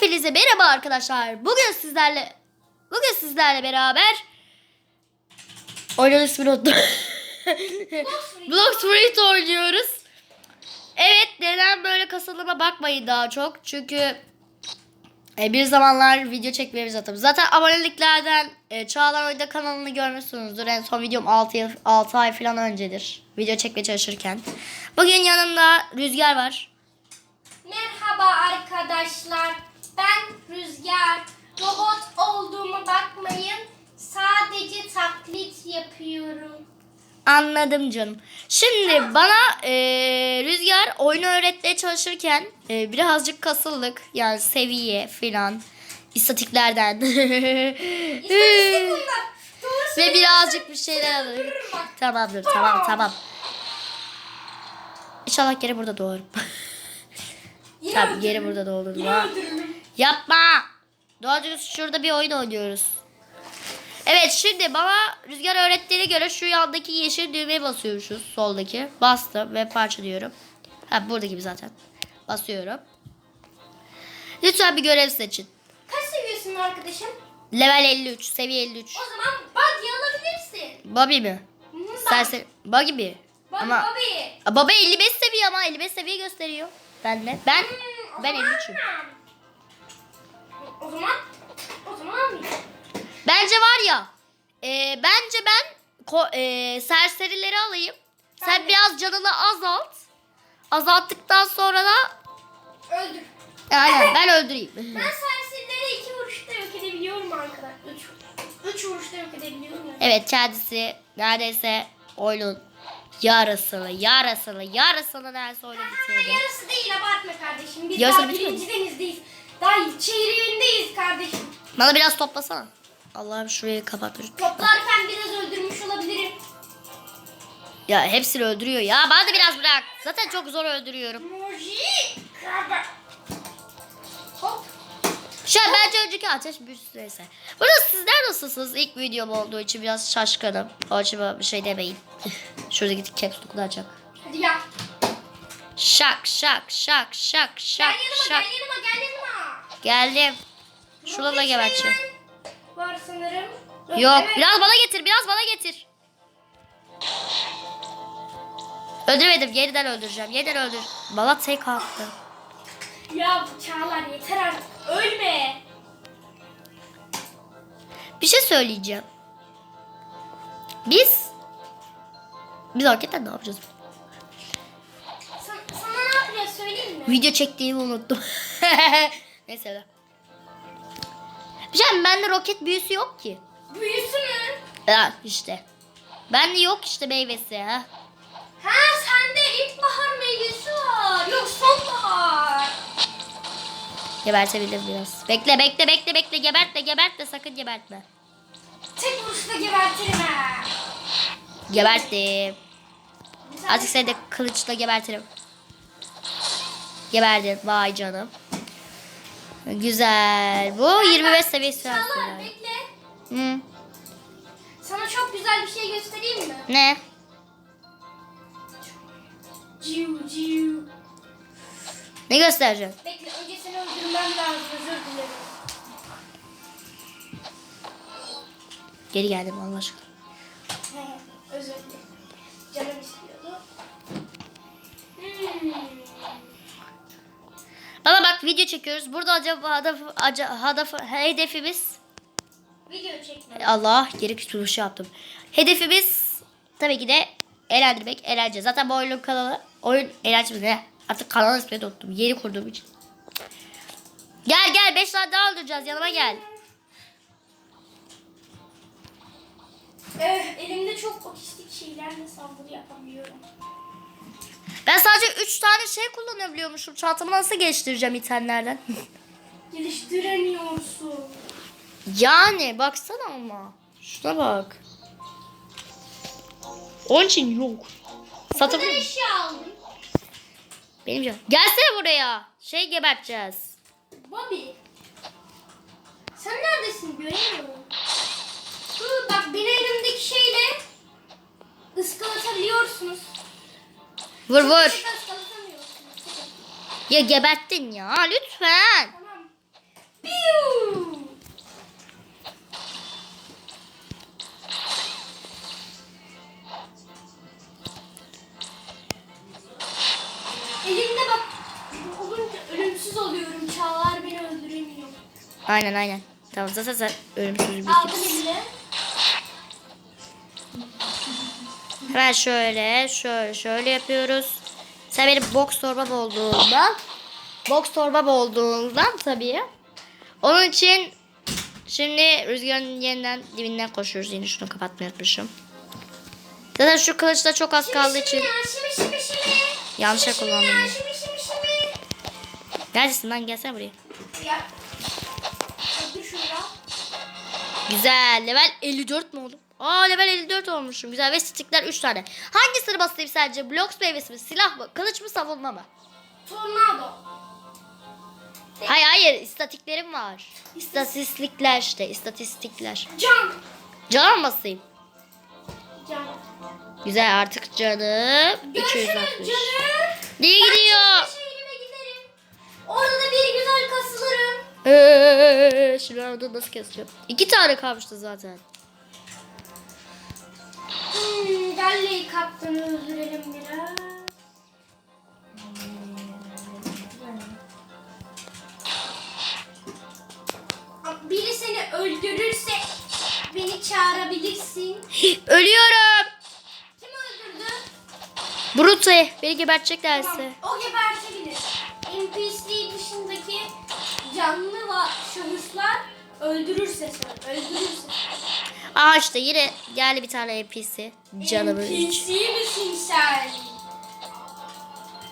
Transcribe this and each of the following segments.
Hepinize merhaba arkadaşlar. Bugün sizlerle bugün sizlerle beraber oyunun ismini unuttum. Blox Fruit oynuyoruz. Evet neden böyle kasıldığıma bakmayın daha çok. Çünkü e, bir zamanlar video çekmemiz zaten. Zaten aboneliklerden e, Çağlar Oyda kanalını görmüşsünüzdür. En son videom 6, yıl, 6 ay falan öncedir. Video çekmeye çalışırken. Bugün yanımda Rüzgar var. Merhaba arkadaşlar. Ben Rüzgar. Robot olduğuma bakmayın. Sadece taklit yapıyorum. Anladım canım. Şimdi bana e, Rüzgar oyunu öğretmeye çalışırken e, birazcık kasıldık. Yani seviye filan. istatiklerden. İstatistik bunlar. Doğru Ve birazcık bir şeyler bak. Tamamdır tamam tamam. İnşallah geri burada doğarım. Tamam öldürürüm. geri burada doğdum. Yapma. Doğru şurada bir oyun oynuyoruz. Evet şimdi bana Rüzgar öğrettiğine göre şu yandaki yeşil düğmeye basıyormuşuz. Soldaki. Bastım ve parçalıyorum. Ha burada gibi zaten. Basıyorum. Lütfen bir görev seçin. Kaç seviyorsun arkadaşım? Level 53. Seviye 53. O zaman bug alabilirsin. Bobby mi? Hı hı, bak. Serse Buggy mi? Bak Ama Bobby. Baba 55 seviye ama 55 seviye gösteriyor. Ben de. Ben Hmm, ben zaman- 53'üm. O zaman o zaman almayacağım. Bence var ya. e, bence ben ko- e, serserileri alayım. Sen Ben de. biraz canını azalt. Azalttıktan sonra da Öldür. E, aynen ben öldüreyim. Ben serserileri iki vuruşta yok edebiliyorum arkadaşlar. Üç, üç vuruşta yok edebiliyorum. Yani. evet kendisi neredeyse oyunun yarısını yarısını yarısını neredeyse oyunu bitirdi. yarısı değil abartma kardeşim. Biz Yarısı daha birinci denizdeyiz. Daha çeyreğindeyiz kardeşim. Bana biraz toplasana. Allah'ım şurayı kapat. Toplarken biraz öldürmüş olabilirim. Ya hepsini öldürüyor ya. Bana da biraz bırak. Zaten çok zor öldürüyorum. Hop. Şu an bence önceki ateş neyse. Burada sizler nasılsınız? İlk videom olduğu için biraz şaşkınım. O için bir şey demeyin. Şuradaki caps lock'unu açak. Hadi gel. Şak şak şak şak Gel şak yanıma şak. gel yanıma gel yanıma. Geldim. Şurada da. Reymen Var sanırım. Yok Evet. biraz bana getir biraz bana getir. Öldüremedim yeniden öldüreceğim yeniden öldür. Tek attı. Ya Çağlar yeter artık. Ölme. Bir şey söyleyeceğim. Biz biz hakikaten ne yapacağız? Sana, sana ne yapacağız söyleyeyim mi? Video çektiğimi unuttum. Neyse öyle. Bir şey bende roket büyüsü yok ki. Büyüsü mü? Ha işte. Bende yok işte meyvesi ha. Ha sende ilkbahar meyvesi var. Yok sonbahar. Gebertebilirim biraz. Bekle bekle bekle bekle gebertme gebertme sakın gebertme. Tek vuruşta gebertirim ha. Geberttim. Artık seni de kılıçla gebertirim. Geberdin vay canım. Güzel. Bu 25 seviyesi Çağlar var. bekle. Hı. Sana çok güzel bir şey göstereyim mi? Ne? Ciu ciu. Ne göstereceksin? Bekle önce seni öldürmem lazım özür dilerim. Geri geldim Allah aşkına. Bak video çekiyoruz. Burada acaba hedef, hedef, hedefimiz Video çekme. Allah geri şey yaptım. Hedefimiz tabii ki de eğlendirmek, eğlence. Zaten bu oyunun kanalı oyun eğlence ne? Artık kanal ismini unuttum. Yeni kurduğum için. Gel gel 5 tane daha öldüreceğiz yanıma gel. Eh, elimde çok otistik şeylerle saldırı yapabiliyorum. Ben sadece 3 tane şey kullanabiliyormuşum. Çantamı nasıl geliştireceğim itemlerden? Geliştiremiyorsun. yani baksana ama. Şuna bak. Onun için yok. Satabilir miyim? eşya aldım. Benim canım. Gelsene buraya. Şey geberteceğiz. Bobby. Sen neredesin göremiyorum. Hı, bak beni elimdeki şeyle ıskalatabiliyorsunuz. Vur vur. Ya geberttin ya lütfen. Tamam. Elimde bak olunca ölümsüz oluyorum. Çağlar beni öldüremiyor. Aynen aynen. Tamam zaten sen ölümsüz bir Aldım. Hemen şöyle şöyle şöyle yapıyoruz. Sen benim box torbam olduğundan box torbam olduğundan tabii. Onun için şimdi rüzgarın yeniden dibinden koşuyoruz. Yine şunu kapatmayı unutmuşum. Zaten şu kılıçta çok az kaldığı için Şimdi ya, şimdi şimdi şimdi. yanlışa Şimdi kullandım. Şimdi şimdi şimdi. Neredesin lan gelsene buraya. Şuraya. Güzel. Level 54 mu oldum? Aa level 54 olmuşum. Güzel ve stickler 3 tane. Hangisini basayım sence? Blocks meyvesi mi? Silah mı? Kılıç mı? Savunma mı? Tornado. Hayır hayır. istatiklerim var. İstatistikler işte. istatistikler. Can. Cana mı basayım? Can. Güzel artık canım. Görüşürüz 260. canım. Niye gidiyor? Şehrime giderim. Orada da bir güzel kasılırım. Eee, şimdi ben onu nasıl keseceğim? İki tane kalmıştı zaten. Hmm, Galleyi kaptanı öldürelim biraz. Biri seni öldürürse beni çağırabilirsin. Ölüyorum. Kim öldürdü? Brute. Beni geberteceklerse. Tamam, o gebertebilir. NPC dışındaki canlı ve şahıslar öldürürse sen, öldürürse. Aa işte yine geldi bir tane NPC. Canımı üç. NPC misin sen?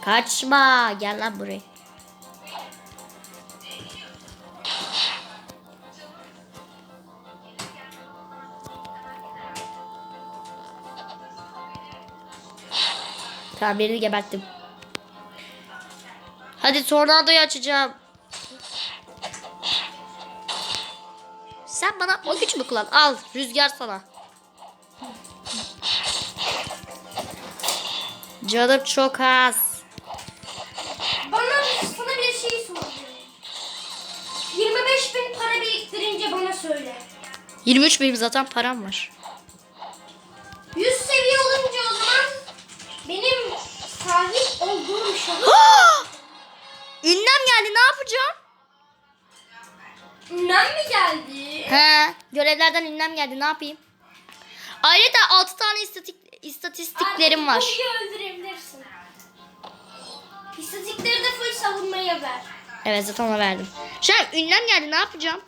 Kaçma. Gel lan buraya. Tamam birini geberttim. Hadi tornadoyu açacağım. Sen bana o gücü mü kullan? Al rüzgar sana. Canım çok az. Bana sana bir şey soracağım. 25 bin para biriktirince bana söyle. 23 benim zaten param var. 100 seviye olunca o zaman benim sahip olduğum şahıs Ünlem geldi ne yapacağım? Ünlem mi geldi? He, görevlerden ünlem geldi ne yapayım? Ayrıca 6 tane istatik, istatistiklerim var. Bobby'yi öldürebilirsin. İstatistikleri de full savunmaya ver. Evet zaten ona verdim. Şu an ünlem geldi ne yapacağım?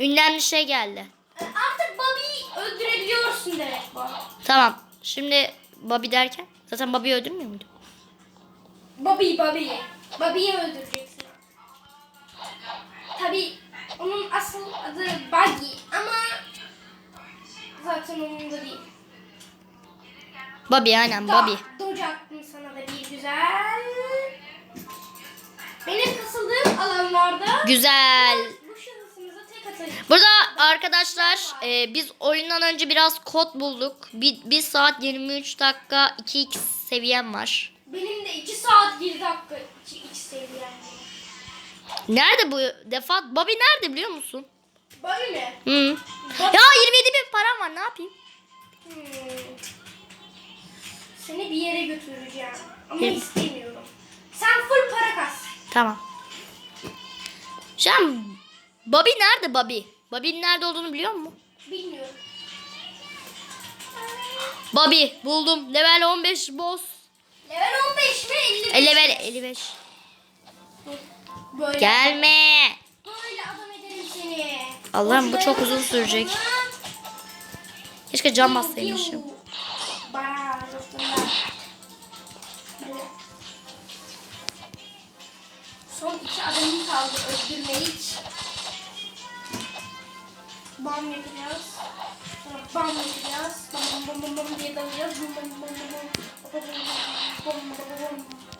Ünlemli şey geldi. Artık Bobby'yi öldürebiliyorsun demek bu. Tamam. Şimdi Bobby derken zaten Bobby'yi öldürmüyor muydum? Bobby, Bobby. Bobby'yi öldüreceksin. Tabi onun asıl adı Buggy ama zaten onun da değil. Bobby aynen Da- Bobby. Doğacaktım sana da bir güzel. Benim kasıldığım alanlarda Güzel. Burada arkadaşlar e, biz oyundan önce biraz kod bulduk. 1 saat 23 dakika 2x seviyem var. Benim de 2 saat 1 dakika 2 iç seviyem. Nerede bu defa? Bobby nerede biliyor musun? Böyle. Hı. Ya 27 bin param var ne yapayım? Hmm. Seni bir yere götüreceğim. Ama Benim- istemiyorum. Sen full para kas. Tamam. Şu an Bobby nerede Bobby? Bobby'nin nerede olduğunu biliyor musun? Bilmiyorum. Bobby buldum. Level 15 boss. Level 15 mi 55? E, level 55. Böyle. Gelme. Böyle adam ederim seni. Allah'ım, bu çok uzun sürecek. Keşke cam bassaymışım. Son iki adamım kaldı öldürmeyi. Bam yapacağız. Bam yapacağız. Bam bam bam bam bam diye dalacağız. Bam bam bam bam bam. Bam bam bam bam bam.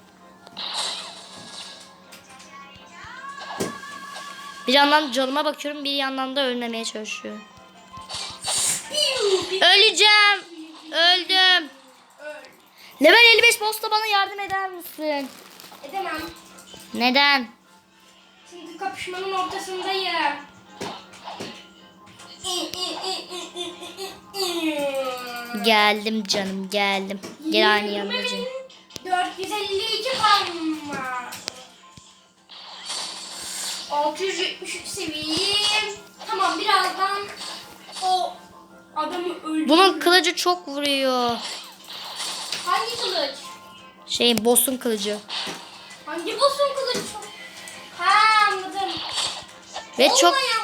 Bir yandan canıma bakıyorum bir yandan da ölmemeye çalışıyorum. Öleceğim. Öldüm. Öl. Level 55 boss'ta bana yardım eder misin? Edemem. Neden? Çünkü kapışmanın ortasındayım. Geldim canım geldim. Gel aynı canım. 452 param 673 seviyeyim. Tamam birazdan o adamı öldürürüm. Bunun kılıcı çok vuruyor. Hangi kılıç? Şeyin boss'un kılıcı. Hangi boss'un kılıcı? Ha anladım. Ve çok Olmayan boss'un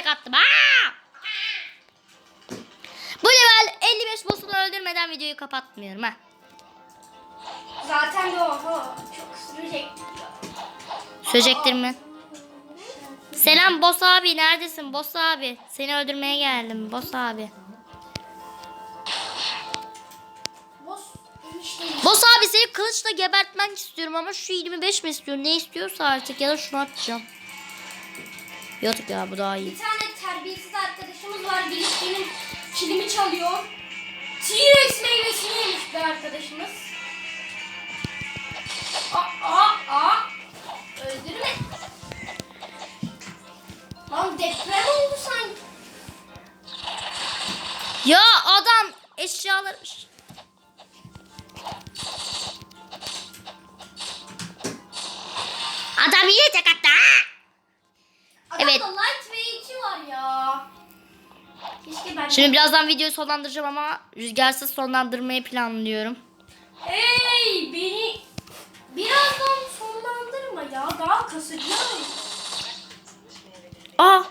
tek attım. Aa! Bu level 55 boss'unu öldürmeden videoyu kapatmıyorum ha. Zaten de çok sürecek. Söyleyecektir mi? Selam boss abi neredesin boss abi? Seni öldürmeye geldim boss abi. Boss abi seni kılıçla gebertmek istiyorum ama şu 25 mi istiyor ne istiyorsa artık ya da şunu atacağım. Yok ya bu daha iyi. Bir tane terbiyesiz arkadaşımız var. Gelip benim kilimi çalıyor. T-Rex meyvesini yemiş bir arkadaşımız. Aa, aa, aa. Öldürme. Lan deprem oldu sanki. Ya adam eşyalar... Adam yine Şimdi birazdan videoyu sonlandıracağım ama rüzgarsız sonlandırmayı planlıyorum. Hey beni birazdan sonlandırma ya. Daha kasacağım. Aa!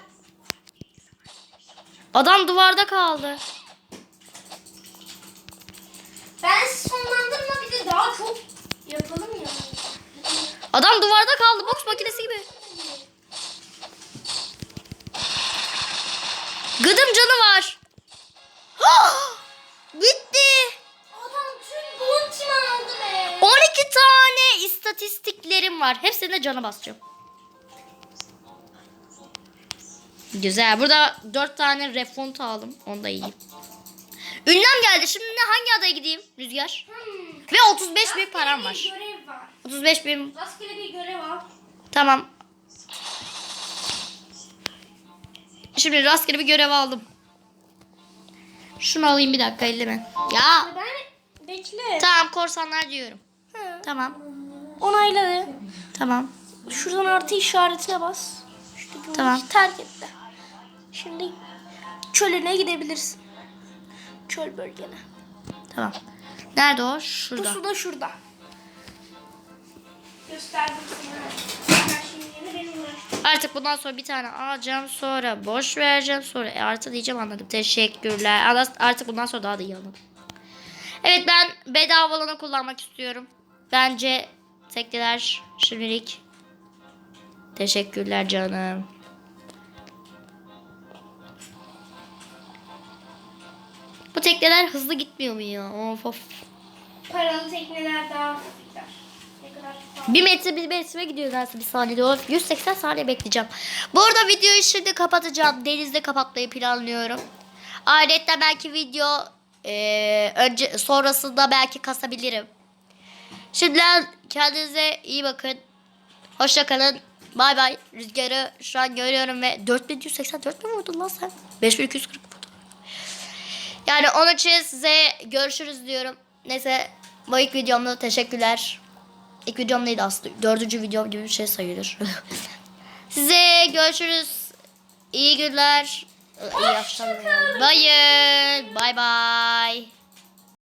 Adam duvarda kaldı. Ben sonlandırma bir de daha çok yapalım ya. Adam duvarda kaldı boks makinesi gibi. Gıdım canı var. İstatistiklerim var. Hepsine cana basacağım. Güzel. Burada 4 tane refont aldım. Onu da yiyeyim. Ünlem geldi. Şimdi ne hangi adaya gideyim? Rüzgar. Hmm. Ve 35 bin Rastgele param bir var. görev var. 35 bin. Rastgele bir görev al. Tamam. Şimdi rastgele bir görev aldım. Şunu alayım bir dakika elleme. Ya. Ben bekle. Tamam korsanlar diyorum. Tamam. Onayladı. Tamam. Şuradan artı işaretine bas. İşte bu Tamam. işi terk etti. Şimdi çölüne gidebilirsin. Çöl bölgene. Tamam. Nerede o? Bu Şurada. su da şurada. Gösterdim sana. Artık bundan sonra bir tane alacağım. Sonra boş vereceğim. Sonra e, artı diyeceğim anladım. Teşekkürler. Artık bundan sonra daha da iyi anladım. Evet ben bedava olanı kullanmak istiyorum. Bence tekneler şimdilik. Teşekkürler canım. Bu tekneler hızlı gitmiyor mu ya? Of of. Paralı tekneler daha hızlı gider. Bir metre bir metre gidiyor neredeyse bir saniyede. O 180 saniye bekleyeceğim. Bu arada videoyu şimdi kapatacağım. Denizde kapatmayı planlıyorum. Ayrıca belki video eee, önce sonrasında belki kasabilirim. Şimdiden kendinize iyi bakın. Hoşça kalın. Bay bay. Rüzgarı şu an görüyorum ve 4184 mi vurdun lan sen? 5240 vurdun. Yani onun için size görüşürüz diyorum. Neyse bu ilk videomda teşekkürler. İlk videom neydi aslında? Dördüncü videom gibi bir şey sayılır. Size görüşürüz. İyi günler. İyi akşamlar. Bye. Bye bye.